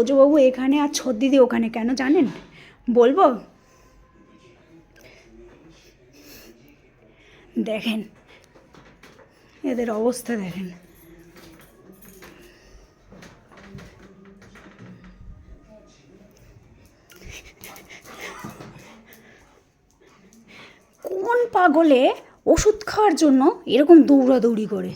তোজবাবু এখানে আর ছোট দিদি ওখানে কেন জানেন? বলব? দেখেন, এদের অবস্থা দেখেন। কোন পাগলে ওষুধ খাওয়ার জন্য এরকম দৌড়াদৌড়ি করে?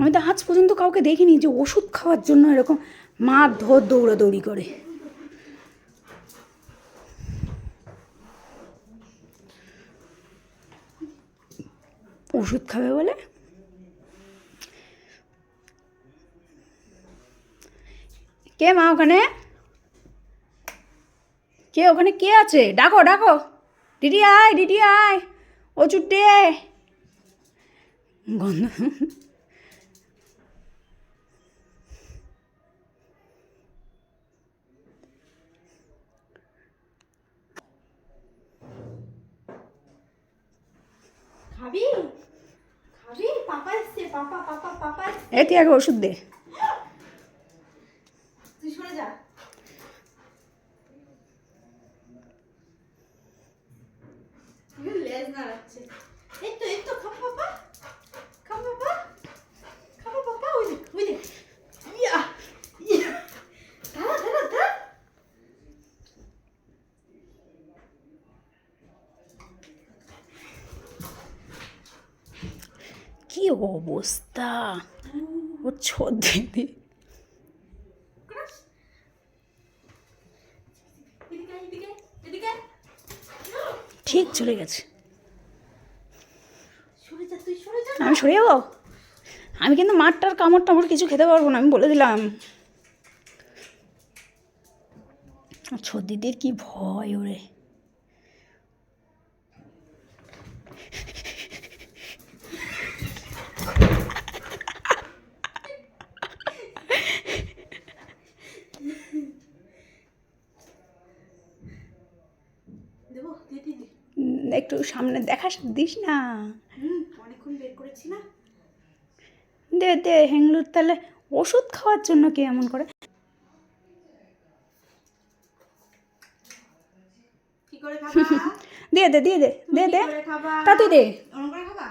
আমি তো আজ পর্যন্ত কাউকে দেখিনি যে ওষুধ খাওয়ার জন্য এরকম মার ধর দৌড়াদৌড়ি করে। ওষুধ খাবে বলে? কে মা ওখানে? কে ওখানে? কে আছে? ডাকো ডাকো। দিদি আয় দিদি আয়। ওষুধ দে গন্ধ। খাবি? খাবি? পাপা এসছে পাপা পাপা পাপা এই তুই আগে ওষুধ দে। তুই সরে যা। লেজ নাড়াচ্ছে। এই তো এই তো খাও। অবস্থা? ও আয়। ঠিক, চলে গেছে। আমি সরে যাব? আমি কিন্তু মাঠটার কামড় টামড় কিছু খেতে পারব না, আমি বলে দিলাম। আর ছোট দিদির কি ভয় ওরে দেবো দে দে দে উম, একটু সামনে দেখা দিস না। অনেকক্ষণ বের করেছি না। দে দে হেংলুর তাহলে ওষুধ খাওয়ার জন্য কে এমন করে? দিয়ে দে দিয়ে দে দে দে। তা তুই দে। খাবা?